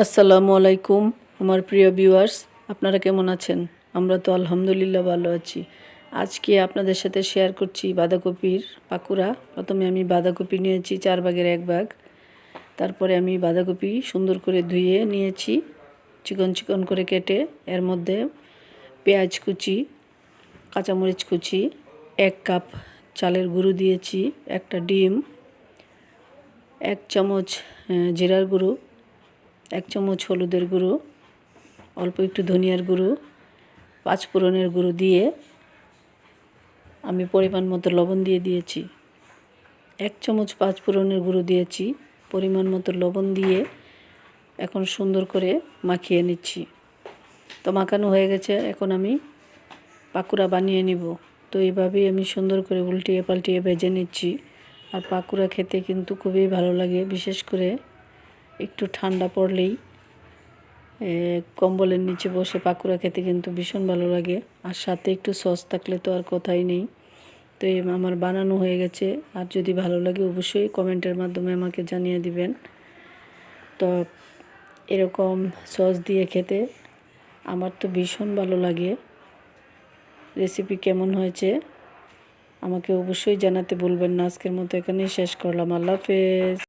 আসসালামু আলাইকুম, আমার প্রিয় ভিউয়ার্স আপনারা কেমন আছেন? আমরা তো আলহামদুলিল্লাহ ভালো আছি। আজকে আপনাদের সাথে শেয়ার করছি বাঁধাকপির পাকুড়া। প্রথমে আমি বাঁধাকপি নিয়েছি, চার ভাগের এক ভাগ। তারপরে আমি বাঁধাকপি সুন্দর করে ধুয়ে নিয়েছি, চিকন চিকন করে কেটে। এর মধ্যে পেঁয়াজ কুচি, কাঁচামরিচ কুচি, এক কাপ চালের গুঁড়ো দিয়েছি, একটা ডিম, এক চামচ জিরার গুঁড়ো এক চামচ হলুদের গুঁড়ো, অল্প একটু ধনিয়ার গুঁড়ো, পাঁচ ফোড়নের গুঁড়ো দিয়ে আমি পরিমাণ মতো লবণ দিয়ে দিয়েছি। এক চামচ পাঁচ ফোড়নের গুঁড়ো দিয়েছি, পরিমাণ মতো লবণ দিয়ে এখন সুন্দর করে মাখিয়ে নিচ্ছি। তো মাখানো হয়ে গেছে, এখন আমি পাকুড়া বানিয়ে নিব। তো এইভাবেই আমি সুন্দর করে উল্টিয়ে পাল্টিয়ে ভেজে নিচ্ছি। আর পাকুড়া খেতে কিন্তু খুবই ভালো লাগে, বিশেষ করে একটু ঠান্ডা পড়লেই কম্বলের নিচে বসে পাকুড়া খেতে কিন্তু ভীষণ ভালো লাগে। আর সাথে একটু সস থাকলে তো আর কথাই নেই। তো আমার বানানো হয়ে গেছে। আর যদি ভালো লাগে অবশ্যই কমেন্টের মাধ্যমে আমাকে জানিয়ে দিবেন। তো এরকম সস দিয়ে খেতে আমার তো ভীষণ ভালো লাগে। রেসিপি কেমন হয়েছে আমাকে অবশ্যই জানাতে বলবেন না। আজকের মতো এখানেই শেষ করলাম। আল্লাহ হাফেজ।